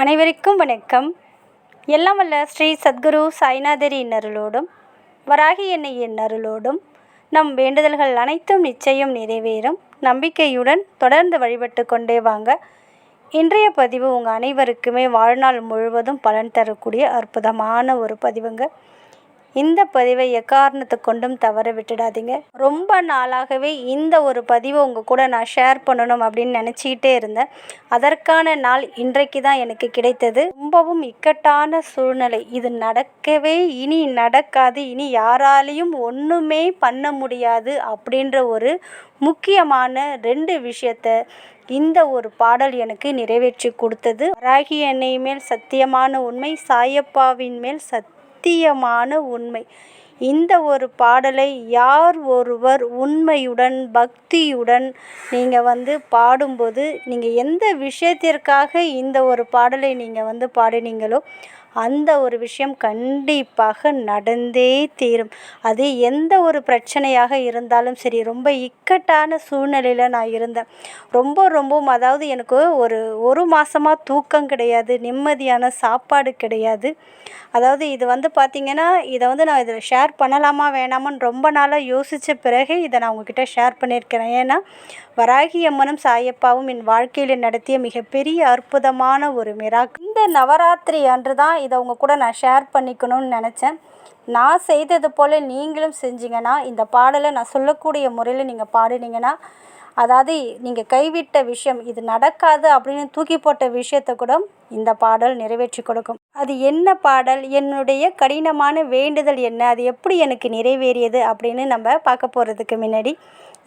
அனைவருக்கும் வணக்கம். எல்லாம் வல்ல ஸ்ரீ சத்குரு சாய்நாதரின் அருளோடும் வராகி எண்ணெயின் அருளோடும் நம் வேண்டுதல்கள் அனைத்தும் நிச்சயம் நிறைவேறும். நம்பிக்கையுடன் தொடர்ந்து வழிபட்டு கொண்டே வாங்க. இன்றைய பதிவு உங்கள் அனைவருக்குமே வாழ்நாள் முழுவதும் பலன் தரக்கூடிய அற்புதமான ஒரு பதிவுங்க. இந்த பதிவை எக்காரணத்தை கொண்டும் தவற விட்டுடாதீங்க. ரொம்ப நாளாகவே இந்த ஒரு பதிவை உங்கள் கூட நான் ஷேர் பண்ணணும் அப்படின்னு நினச்சிக்கிட்டே இருந்தேன். அதற்கான நாள் இன்றைக்கு தான் எனக்கு கிடைத்தது. ரொம்பவும் இக்கட்டான சூழ்நிலை. இது நடக்கவே இனி நடக்காது. இனி யாராலையும் ஒன்றுமே பண்ண முடியாது அப்படின்ற ஒரு முக்கியமான ரெண்டு விஷயத்த இந்த ஒரு பாடல் எனக்கு நிறைவேற்றி கொடுத்தது. ராகி என்னை மேல் சத்தியமான உண்மை சாயப்பாவின் மேல் சத் சத்தியமான உண்மை. இந்த ஒரு பாடலை யார் ஒருவர் உண்மையுடன் பக்தியுடன் நீங்கள் வந்து பாடும்போது நீங்கள் எந்த விஷயத்திற்காக இந்த ஒரு பாடலை நீங்கள் வந்து பாடினீங்களோ அந்த ஒரு விஷயம் கண்டிப்பாக நடந்தே தீரும். அது எந்த ஒரு பிரச்சனையாக இருந்தாலும் சரி ரொம்ப இக்கட்டான சூழ்நிலையில் நான் இருந்தேன். ரொம்ப ரொம்பவும் அதாவது எனக்கு ஒரு ஒரு மாதமாக தூக்கம் கிடையாது நிம்மதியான சாப்பாடு கிடையாது. அதாவது இது வந்து பார்த்திங்கன்னா இதை வந்து நான் இதில் ஷேர் பண்ணலாமா வேணாமான்னு ரொம்ப நாளாக யோசித்த பிறகு இதை நான் உங்ககிட்ட ஷேர் பண்ணியிருக்கிறேன். ஏன்னா வராகி அம்மனும் சாயப்பாவும் என் வாழ்க்கையில் நடத்திய மிகப்பெரிய அற்புதமான ஒரு மிராக் இந்த நவராத்திரி அன்று தான் இதை உங்கள் கூட நான் ஷேர் பண்ணிக்கணும்னு நினச்சேன். நான் செய்தது போல் நீங்களும் செஞ்சீங்கன்னா இந்த பாடலை நான் சொல்லக்கூடிய முறையில் நீங்கள் பாடினீங்கன்னா அதாவது நீங்கள் கைவிட்ட விஷயம் இது நடக்காது அப்படின்னு தூக்கி போட்ட விஷயத்தை கூட இந்த பாடல் நிறைவேற்றி கொடுக்கும். அது என்ன பாடல்? என்னுடைய கடினமான வேண்டுதல் என்ன? அது எப்படி எனக்கு நிறைவேறியது அப்படின்னு நம்ம பார்க்க போகிறதுக்கு முன்னாடி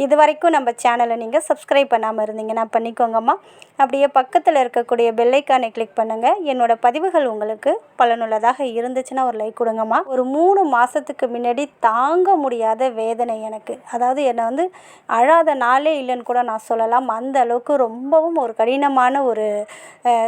இது வரைக்கும் நம்ம சேனலை நீங்கள் சப்ஸ்கிரைப் பண்ணாமல் இருந்தீங்கன்னா பண்ணிக்கோங்கம்மா. அப்படியே பக்கத்தில் இருக்கக்கூடிய பெல்லைக்கானை கிளிக் பண்ணுங்கள் என்னோடய பதிவுகள் உங்களுக்கு பலனுள்ளதாக இருந்துச்சுன்னா ஒரு லைக் கொடுங்கம்மா. ஒரு மூணு மாதத்துக்கு முன்னாடி தாங்க முடியாத வேதனை எனக்கு. அதாவது என்னை வந்து அழாத நாளே இல்லைன்னு கூட நான் சொல்லலாம். அந்த அளவுக்கு ரொம்பவும் ஒரு கடினமான ஒரு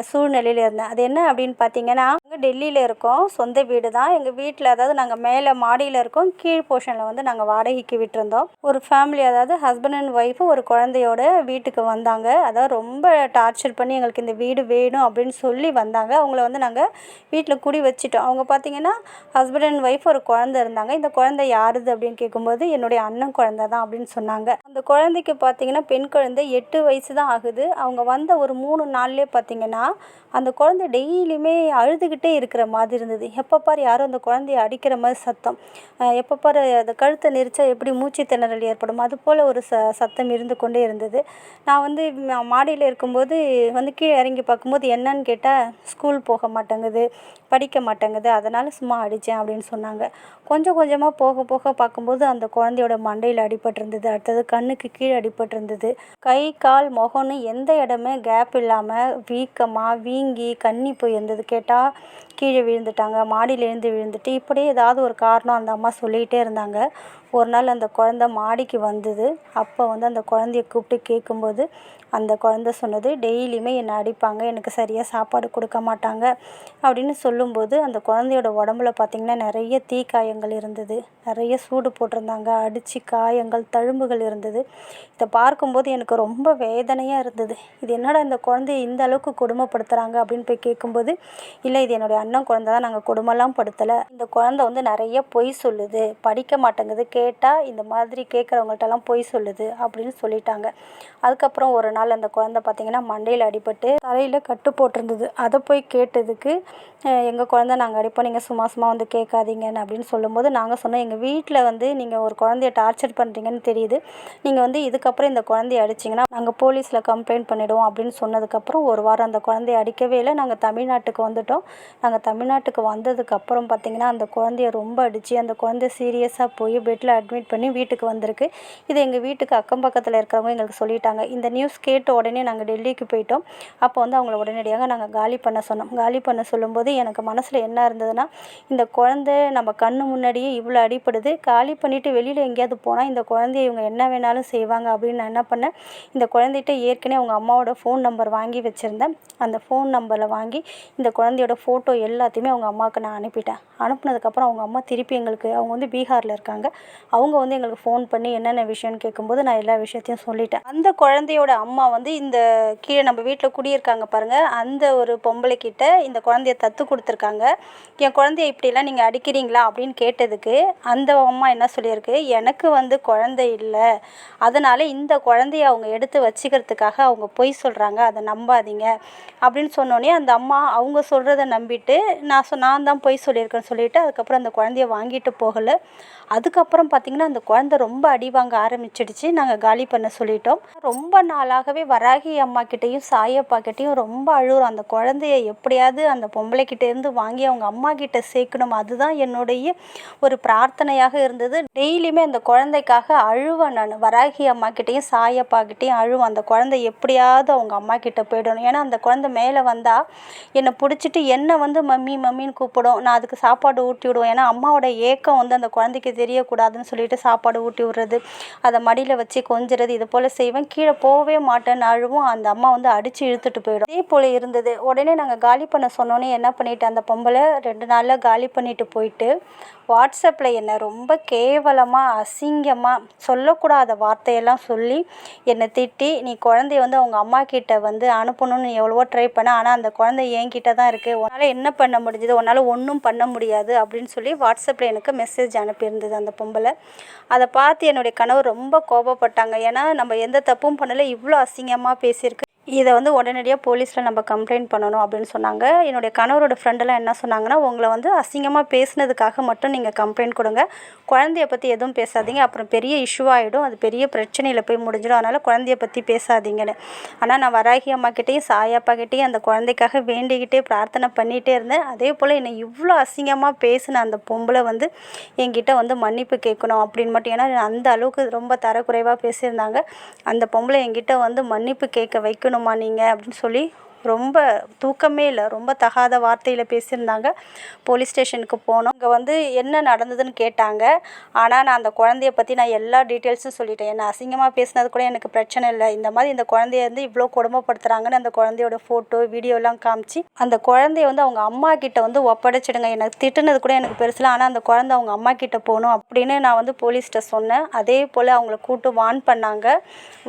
சூழ்நிலையில் இருந்தேன் அது என்ன அப்படின்னு பார்த்தீங்கன்னா நாங்கள் டெல்லியில் இருக்கோம். சொந்த வீடு தான். எங்கள் வீட்டில் அதாவது நாங்கள் மேலே மாடியில் இருக்கோம். கீழ் போர்ஷனில் வந்து நாங்கள் வாடகைக்கு விட்டுருந்தோம். ஒரு ஃபேமிலி அதாவது ஹஸ்பண்ட் அண்ட் ஒய்ஃபு ஒரு குழந்தையோட வீட்டுக்கு வந்தாங்க. அதாவது ரொம்ப டார்ச்சர் பண்ணி எங்களுக்கு இந்த வீடு வேணும் அப்படின்னு சொல்லி வந்தாங்க. அவங்கள வந்து நாங்கள் வீட்டில் குடி வச்சுட்டோம். அவங்க பார்த்தீங்கன்னா ஹஸ்பண்ட் அண்ட் ஒய்ஃப் ஒரு குழந்தை இருந்தாங்க. இந்த குழந்தை யாருது அப்படின்னு கேட்கும்போது என்னுடைய அண்ணன் குழந்தை தான் அப்படின்னு சொன்னாங்க. அந்த குழந்தைக்கு பார்த்தீங்கன்னா பெண் குழந்தை எட்டு வயசு தான் ஆகுது. அவங்க வந்த ஒரு மூணு நாள்லேயே பார்த்தீங்கன்னா அந்த குழந்தை டெய்லியுமே அழுதுகிட்டே இருக்கிற மாதிரி இருந்தது. எப்போ பார் யாரும் அந்த குழந்தைய அடிக்கிற மாதிரி சத்தம். எப்போ பார் அந்த கழுத்தை நெரிச்சா எப்படி மூச்சு திணறல் ஏற்படும் அது போல் ஒரு ச சத்தம் இருந்து கொண்டே இருந்தது. நான் வந்து மாடியில் இருக்கும்போது வந்து கீழே இறங்கி பார்க்கும்போது என்னன்னு கேட்டால் ஸ்கூல் போக மாட்டேங்குது படிக்க மாட்டேங்குது அதனால் சும்மா அடித்தேன் அப்படின்னு சொன்னாங்க. கொஞ்சம் கொஞ்சமாக போக போக பார்க்கும்போது அந்த குழந்தையோட மண்டையில் அடிபட்டிருந்தது அடுத்தது கண்ணுக்கு கீழே அடிபட்டிருந்தது கை கால் முகம்னு எந்த இடமே கேப் இல்லாமல் வீக்கமாக வீங்கி கண்ணி போயிருந்தது கேட்டால் கீழே விழுந்துட்டாங்க. மாடியிலேருந்து விழுந்துட்டு இப்படியே ஏதாவது ஒரு காரணம் அந்த அம்மா சொல்லிகிட்டே இருந்தாங்க. ஒரு நாள் அந்த குழந்த மாடிக்கு வந்தது. அப்போ வந்து அந்த குழந்தைய கூப்பிட்டு கேட்கும்போது அந்த குழந்த சொன்னது டெய்லியுமே என்னை அடிப்பாங்க. எனக்கு சரியாக சாப்பாடு கொடுக்க மாட்டாங்க. அப்படின்னு சொல்லும்போது அந்த குழந்தையோட உடம்புல பார்த்திங்கன்னா நிறைய தீக்காயங்கள் இருந்தது. நிறைய சூடு போட்டிருந்தாங்க. அடித்து காயங்கள் தழும்புகள் இருந்தது. இதை பார்க்கும்போது எனக்கு ரொம்ப வேதனையாக இருந்தது. இது என்னடா இந்த குழந்தைய இந்த அளவுக்கு கொடுமைப்படுத்துகிறாங்க அப்படின்னு போய் கேட்கும்போது இல்லை இது என்னுடைய அண்ணன் குழந்தை தான் நாங்கள் கொடுமெல்லாம் படுத்தலை. இந்த குழந்தை வந்து நிறைய பொய் சொல்லுது. படிக்க மாட்டேங்குது. கேட்டால் இந்த மாதிரி கேட்குறவங்கள்ட்டலாம் பொய் சொல்லுது அப்படின்னு சொல்லிட்டாங்க. அதுக்கப்புறம் ஒரு நாள் அந்த குழந்த பார்த்திங்கன்னா மண்டையில் அடிபட்டு தலையில் கட்டு போட்டிருந்தது. அதை போய் கேட்டதுக்கு எங்கள் குழந்த நாங்கள் அடிப்போம். நீங்கள் சும்மா சும்மா வந்து கேட்காதீங்கன்னு அப்படின்னு சொல்லும்போது நாங்கள் சொன்னோம் எங்கள் வீட்டில் வந்து நீங்கள் ஒரு குழந்தைய டார்ச்சர் பண்ணுறீங்கன்னு தெரியுது. நீங்கள் வந்து இதுக்கப்புறம் இந்த குழந்தைய அடிச்சிங்கன்னா நாங்கள் போலீஸில் கம்ப்ளைண்ட் பண்ணிவிடுவோம் அப்படின்னு சொன்னதுக்கப்புறம் ஒரு வாரம் அந்த குழந்தைய அடிக்கவே இல்லை நாங்கள் தமிழ்நாட்டுக்கு வந்துட்டோம். நாங்கள் தமிழ்நாட்டுக்கு வந்ததுக்கப்புறம் பார்த்திங்கன்னா அந்த குழந்தைய ரொம்ப அடித்து அந்த குழந்தை சீரியஸாக போய் பெட்டில் அட்மிட் பண்ணி வீட்டுக்கு வந்திருக்கு. இது எங்கள் வீட்டுக்கு அக்கம் பக்கத்தில் இருக்கிறவங்க எங்களுக்கு சொல்லிட்டாங்க. இந்த நியூஸ் கேட்ட உடனே நாங்கள் டெல்லிக்கு போயிட்டோம். அப்போ வந்து அவங்கள உடனடியாக நாங்கள் காலி பண்ண சொன்னோம். காலி பண்ண சொல்லும்போது எனக்கு மனசில் என்ன இருந்ததுன்னா இந்த குழந்த நம்ம கண்ணு முன்னாடியே இவ்வளோ அடிப்படுது காலி பண்ணிவிட்டு வெளியில் எங்கேயாவது போனால் இந்த குழந்தைய இவங்க என்ன வேணாலும் செய்வாங்க அப்படின்னு நான் என்ன பண்ணேன். இந்த குழந்தைகிட்ட ஏற்கனவே அவங்க அம்மாவோட ஃபோன் நம்பர் வாங்கி வச்சுருந்தேன். அந்த ஃபோன் நம்பர் நம்பரில் வாங்கி இந்த குழந்தையோட ஃபோட்டோ எல்லாத்தையுமே அவங்க அம்மாவுக்கு நான் அனுப்பிட்டேன். அனுப்புனதுக்கப்புறம் அவங்க அம்மா திருப்பி எங்களுக்கு அவங்க வந்து பீகாரில் இருக்காங்க. அவங்க வந்து எங்களுக்கு ஃபோன் பண்ணி என்னென்ன விஷயம்னு கேட்கும்போது நான் எல்லா விஷயத்தையும் சொல்லிட்டேன். அந்த குழந்தையோட அம்மா வந்து இந்த கீழே நம்ம வீட்டில் குடியிருக்காங்க பாருங்கள் அந்த ஒரு பொம்பளைக்கிட்ட இந்த குழந்தைய தத்து கொடுத்துருக்காங்க. என் குழந்தைய இப்படிலாம் நீங்கள் அடிக்கிறீங்களா? அப்படின்னு கேட்டதுக்கு அந்த அம்மா என்ன சொல்லியிருக்கு? எனக்கு வந்து குழந்தை இல்லை. அதனால் இந்த குழந்தைய அவங்க எடுத்து வச்சுக்கிறதுக்காக அவங்க பொய் சொல்கிறாங்க அதை நம்பாதீங்க. அப்படின்னு சொன்னோடனே அந்த அம்மா அவங்க சொல்கிறத நம்பிட்டு நான் சொ நான் தான் பொய் சொல்லியிருக்கேன்னு சொல்லிட்டு அதுக்கப்புறம் அந்த குழந்தைய வாங்கிட்டு போகலை. அதுக்கப்புறம் பார்த்திங்கன்னா அந்த குழந்த ரொம்ப அடி வாங்க ஆரம்பிச்சிடுச்சு. நாங்கள் காலி பண்ண சொல்லிட்டோம். ரொம்ப நாளாகவே வராகி அம்மா கிட்டேயும் சாயப்பா கிட்டேயும் ரொம்ப அழுகிறோம். அந்த குழந்தைய எப்படியாவது அந்த பொம்பளைக்கிட்டேருந்து வாங்கி அவங்க அம்மா கிட்ட சேர்க்கணும். அதுதான் என்னுடைய ஒரு பிரார்த்தனையாக இருந்தது. டெய்லியுமே அந்த குழந்தைக்காக அழுவேன் நான். வராகி அம்மா கிட்டேயும் சாயப்பா கிட்டேயும் அழுவேன். அந்த குழந்தை எப்படியாவது அவங்க அம்மா கிட்ட போயிடணும். ஏன்னா அந்த குழந்தை மேலே வந்தால் என்னை பிடிச்சிட்டு என்னை வந்து மம்மி மம்மின்னு கூப்பிடும். நான் அதுக்கு சாப்பாடு ஊட்டி விடுவேன். ஏன்னா அம்மாவோட ஏக்கம் வந்து அந்த குழந்தைக்கு தெரியக்கூடாதுன்னு சொல்லிட்டு சாப்பாடு ஊட்டி விடுறது அதை மடியில் வச்சு கொஞ்சுறது இது போல் செய்வேன். கீழே போகவே மாட்டேன்னு அழுவும். அந்த அம்மா வந்து அடித்து இழுத்துட்டு போயிடும். இதே போல் இருந்தது. உடனே நாங்கள் காலி பண்ண சொன்னோன்னே என்ன பண்ணிட்டு அந்த பொம்பளை ரெண்டு நாளில் காலி பண்ணிட்டு போயிட்டு வாட்ஸ்அப்பில் என்னை ரொம்ப கேவலமாக அசிங்கமாக சொல்லக்கூடாத வார்த்தையெல்லாம் சொல்லி என்னை திட்டி நீ குழந்தைய வந்து அவங்க அம்மா கிட்ட வந்து அனுப்பணும்னு எவ்வளவோ ட்ரை பண்ண. ஆனால் அந்த குழந்தை என்கிட்ட தான் இருக்குது உன்னால் என்ன பண்ண முடிஞ்சது? உன்னால் ஒன்றும் பண்ண முடியாது அப்படின்னு சொல்லி வாட்ஸ்அப்பில் எனக்கு மெசேஜ் அனுப்பியிருந்தது அந்த பொம்பளை. அதை பார்த்து என்னுடைய கனவு ரொம்ப கோபப்பட்டாங்க. ஏன்னா நம்ம எந்த தப்பும் பண்ணலை. இவ்வளோ அசிங்கமாக பேசியிருக்கு. இதை வந்து உடனடியாக போலீஸில் நம்ம கம்ப்ளைண்ட் பண்ணணும் அப்படின்னு சொன்னாங்க. என்னுடைய கணவரோட ஃப்ரெண்டெல்லாம் என்ன சொன்னாங்கன்னா உங்களை வந்து அசிங்கமாக பேசினதுக்காக மட்டும் நீங்கள் கம்ப்ளைண்ட் கொடுங்க. குழந்தைய பற்றி எதுவும் பேசாதீங்க. அப்புறம் பெரிய இஷ்யூ ஆகிடும் அது பெரிய பிரச்சனையில் போய் முடிஞ்சிடும். அதனால் குழந்தைய பற்றி பேசாதீங்கன்னு. ஆனால் நான் வராகி அம்மாக்கிட்டேயும் கிட்டேயும் அந்த குழந்தைக்காக வேண்டிக்கிட்டே பிரார்த்தனை பண்ணிகிட்டே இருந்தேன். அதே போல் என்னை இவ்வளோ அசிங்கமாக பேசின அந்த பொம்பளை வந்து என்கிட்ட வந்து மன்னிப்பு கேட்கணும் அப்படின்னு மட்டும். ஏன்னா அந்த அளவுக்கு ரொம்ப தரக்குறைவாக பேசியிருந்தாங்க. அந்த பொம்பளை என்கிட்ட வந்து மன்னிப்பு கேட்க வைக்கணும் நீங்கள் அப்படின்னு சொல்லி ரொம்ப தூக்கமே இல்லை. ரொம்ப தகாத வார்த்தையில் பேசியிருந்தாங்க. போலீஸ் ஸ்டேஷனுக்கு போனோம். அங்கே வந்து என்ன நடந்ததுன்னு கேட்டாங்க. ஆனால் நான் அந்த குழந்தைய பற்றி நான் எல்லா டீட்டெயில்ஸும் சொல்லிட்டேன். என்ன அசிங்கமாக பேசினது கூட எனக்கு பிரச்சனை இல்லை. இந்த மாதிரி இந்த குழந்தைய வந்து இவ்வளோ கொடுமைப்படுத்துகிறாங்கன்னு அந்த குழந்தையோட ஃபோட்டோ வீடியோலாம் காமிச்சு அந்த குழந்தைய வந்து அவங்க அம்மா கிட்ட வந்து ஒப்படைச்சிடுங்க. எனக்கு திட்டுனது கூட எனக்கு பெருசில் ஆனால் அந்த குழந்தை அவங்க அம்மா கிட்ட போகணும் அப்படின்னு நான் வந்து போலீஸ்கிட்ட சொன்னேன். அதே போல் அவங்கள கூப்பிட்டு வார்ன் பண்ணாங்க.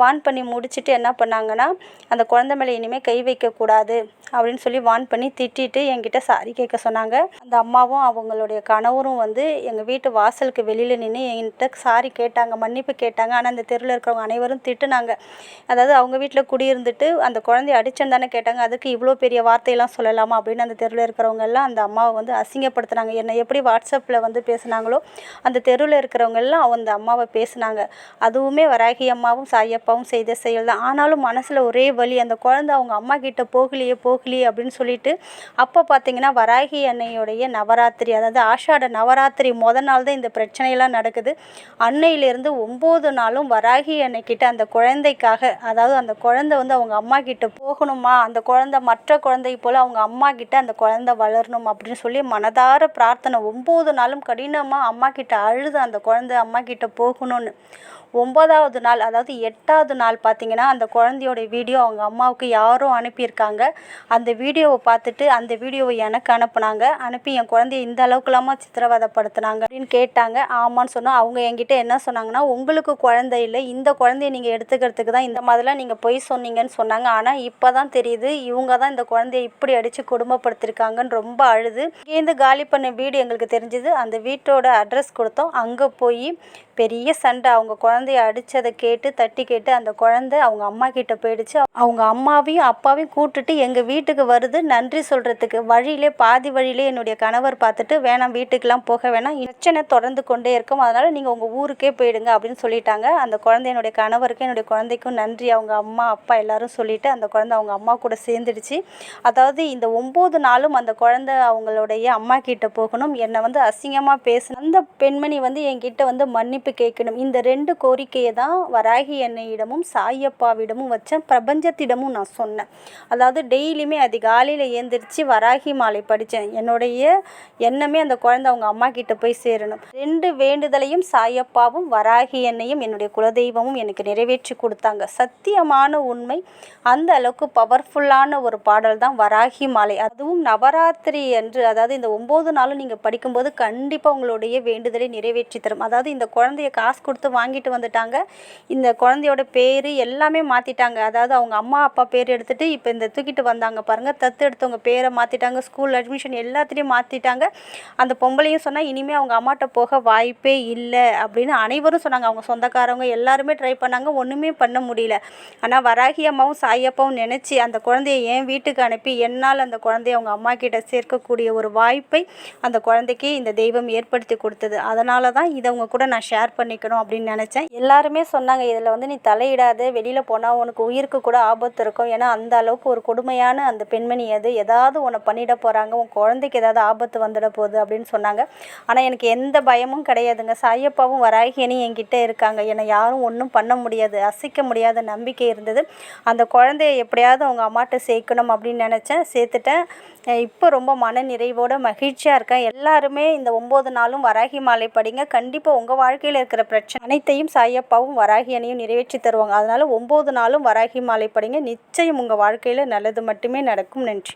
வார்ன் பண்ணி முடிச்சுட்டு என்ன பண்ணாங்கன்னா அந்த குழந்தை மேலே இனிமேல் கை வைக்க கூடாது அப்படின்னு சொல்லி வார்ன் பண்ணி திட்டிட்டு என்கிட்ட சாரி கேட்க சொன்னாங்க. அந்த அம்மாவும் அவங்களுடைய கணவரும் வந்து எங்கள் வீட்டு வாசலுக்கு வெளியில் நின்று என்கிட்ட சாரி கேட்டாங்க மன்னிப்பு கேட்டாங்க. ஆனால் அந்த தெருவில் இருக்கிறவங்க அனைவரும் திட்டுனாங்க. அதாவது அவங்க வீட்டில் குடியிருந்துட்டு அந்த குழந்தைய அடிச்சேன்னு தானே கேட்டாங்க. அதுக்கு இவ்வளோ பெரிய வார்த்தையெல்லாம் சொல்லலாமா அப்படின்னு அந்த தெருவில் இருக்கிறவங்க எல்லாம் அந்த அம்மாவை வந்து அசிங்கப்படுத்துனாங்க. என்னை எப்படி வாட்ஸ்அப்பில் வந்து பேசுனாங்களோ அந்த தெருவில் இருக்கிறவங்க எல்லாம் அந்த அம்மாவை பேசுனாங்க. அதுவுமே வராகி அம்மாவும் சாயப்பாவும் செய்த செயல் தான் ஆனாலும் மனசில் ஒரே வலி அந்த குழந்தை அவங்க அம்மா கிட்ட போகலையே போகலையே அப்படின்னு சொல்லிட்டு அப்போ பார்த்தீங்கன்னா வராகி அன்னையுடைய நவராத்திரி அதாவது ஆஷாட நவராத்திரி முத நாள் தான் இந்த பிரச்சனையெல்லாம் நடக்குது. அன்னையிலேருந்து ஒம்பது நாளும் வராகி அன்னைக்கிட்ட அந்த குழந்தைக்காக அதாவது அந்த குழந்தை வந்து அவங்க அம்மா கிட்ட போகணுமா அந்த குழந்தை மற்ற குழந்தை போல் அவங்க அம்மா கிட்ட அந்த குழந்தை வளரணும் அப்படின்னு சொல்லி மனதார பிரார்த்தனை ஒம்பது நாளும் கடினமாக அம்மா கிட்ட அழுது அந்த குழந்தை அம்மா கிட்ட போகணும்னு. ஒம்பதாவது நாள் அதாவது எட்டாவது நாள் பார்த்தீங்கன்னா அந்த குழந்தையோட வீடியோ அவங்க அம்மாவுக்கு யாரோ அனுப்பியிருக்காங்க. அந்த வீடியோவை பார்த்துட்டு அந்த வீடியோவை எனக்கு அனுப்புனாங்க. அனுப்பி என் குழந்தைய இந்த அளவுக்குலாமா சித்திரவதைப்படுத்துனாங்க அப்படின்னு கேட்டாங்க. ஆமான்னு சொன்னோம். அவங்க என்கிட்ட என்ன சொன்னாங்கன்னா உங்களுக்கு குழந்தை இல்லை. இந்த குழந்தைய நீங்கள் எடுத்துக்கிறதுக்கு தான் இந்த மாதிரிலாம் நீங்கள் பொய் சொன்னீங்கன்னு சொன்னாங்க. ஆனால் இப்போ தான் தெரியுது. இவங்க தான் இந்த குழந்தைய இப்படி அடித்து குடும்பப்படுத்திருக்காங்கன்னு ரொம்ப அழுது. இங்கேருந்து காலி பண்ண வீடு எங்களுக்கு தெரிஞ்சுது. அந்த வீட்டோட அட்ரஸ் கொடுத்தோம். அங்கே போய் பெரிய சண்டை. அவங்க குழந்தைய அடித்ததை கேட்டு தட்டி கேட்டு அந்த குழந்தை அவங்க அம்மா கிட்ட போயிடுச்சு. அவங்க அம்மாவையும் அப்பாவையும் கூட்டுட்டு எங்கள் வீட்டுக்கு வருது. நன்றி சொல்கிறதுக்கு வழியிலே பாதி வழியிலே என்னுடைய கணவர் பார்த்துட்டு வேணாம் வீட்டுக்கெலாம் போக வேணாம். பிரச்சனை தொடர்ந்து கொண்டே இருக்கும். அதனால் நீங்கள் உங்கள் ஊருக்கே போயிடுங்க அப்படின்னு சொல்லிட்டாங்க. அந்த குழந்தை என்னுடைய கணவருக்கும் என்னுடைய குழந்தைக்கும் நன்றி. அவங்க அம்மா அப்பா எல்லாரும் சொல்லிட்டு அந்த குழந்தை அவங்க அம்மா கூட சேர்ந்துடுச்சு. அதாவது இந்த ஒம்பது நாளும் அந்த குழந்தை அவங்களுடைய அம்மா கிட்ட போகணும். என்னை வந்து அசிங்கமாக பேசணும் அந்த பெண்மணி வந்து என்கிட்ட வந்து மன்னிப்பு கேட்கணும். இந்த ரெண்டு கோரிக்கையை தான் வராகி அன்னையிடமும் சாயப்பாவிடமும் வச்சேன் பிரபஞ்சத்திடமும் நான் சொன்னேன். அதாவது டெய்லியுமே அதிகாலையில் ஏந்திரிச்சு வராகி மாலை படித்தேன் என்னுடைய எண்ணமே அந்த குழந்தை அவங்க அம்மா கிட்ட போய் சேரணும். ரெண்டு வேண்டுதலையும் சாயப்பாவும் வராகி அன்னையும் என்னுடைய குலதெய்வமும் எனக்கு நிறைவேற்றி கொடுத்தாங்க. சத்தியமான உண்மை அந்த அளவுக்கு பவர்ஃபுல்லான ஒரு பாடல் தான் வராகி மாலை. அதுவும் நவராத்திரி அன்று அதாவது இந்த ஒம்பது நாளும் நீங்கள் படிக்கும்போது கண்டிப்பாக உங்களுடைய வேண்டுதலை நிறைவேற்றி தரும். அதாவது இந்த குழந்தை குழந்தைய காசு கொடுத்து வாங்கிட்டு வந்துட்டாங்க. இந்த குழந்தையோட பேர் எல்லாமே மாற்றிட்டாங்க அதாவது அவங்க அம்மா அப்பா பேர் எடுத்துகிட்டு இப்போ இந்த தூக்கிட்டு வந்தாங்க பாருங்கள் தத்து எடுத்தவங்க பேரை மாற்றிட்டாங்க ஸ்கூல் அட்மிஷன் எல்லாத்துலேயும் மாற்றிட்டாங்க அந்த பொம்பளையும் சொன்னால் இனிமேல் அவங்க அம்மாட்ட போக வாய்ப்பே இல்லை. அப்படின்னு அனைவரும் சொன்னாங்க. அவங்க சொந்தக்காரவங்க எல்லாருமே ட்ரை பண்ணாங்க. ஒன்றுமே பண்ண முடியல. ஆனால் வராகி அம்மாவும் சாயப்பாவும் நினச்சி அந்த குழந்தைய என் வீட்டுக்கு அனுப்பி என்னால் அந்த குழந்தைய அவங்க அம்மா கிட்ட சேர்க்கக்கூடிய ஒரு வாய்ப்பை அந்த குழந்தைக்கு இந்த தெய்வம் ஏற்படுத்தி கொடுத்தது. அதனால தான் இதை அவங்க கூட நான் ஷேர் ஷேர் பண்ணிக்கணும் அப்படின்னு நினச்சேன். எல்லாருமே சொன்னாங்க இதில் வந்து நீ தலையிடாத வெளியில் போனால் உனக்கு உயிருக்கு கூட ஆபத்து இருக்கும். ஏன்னா அந்த அளவுக்கு ஒரு கொடுமையான அந்த பெண்மணி அது ஏதாவது உன்னை பண்ணிட போகிறாங்க உன் குழந்தைக்கு ஏதாவது ஆபத்து வந்துட போகுது அப்படின்னு சொன்னாங்க. ஆனால் எனக்கு எந்த பயமும் கிடையாதுங்க. சாயப்பாவும் வராகியனும் என்கிட்ட இருக்காங்க. என்னை யாரும் ஒன்றும் பண்ண முடியாது அசைக்க முடியாத நம்பிக்கை இருந்தது. அந்த குழந்தைய எப்படியாவது அவங்க அம்மாட்ட சேர்க்கணும் அப்படின்னு நினச்சேன். சேர்த்துட்டேன். இப்போ ரொம்ப மன நிறைவோட மகிழ்ச்சியாக இருக்கேன். எல்லாருமே இந்த ஒம்பது நாளும் வராகி மாலை படிங்க. கண்டிப்பாக உங்கள் வாழ்க்கையில் இருக்கிற பிரச்சனை அனைத்தையும் சாயப்பாவும் வராகி அணியும் நிறைவேற்றி தருவாங்க. அதனால் ஒம்பது நாளும் வராகி மாலை படிங்க. நிச்சயம் உங்கள் வாழ்க்கையில் நல்லது மட்டுமே நடக்கும் நன்றி.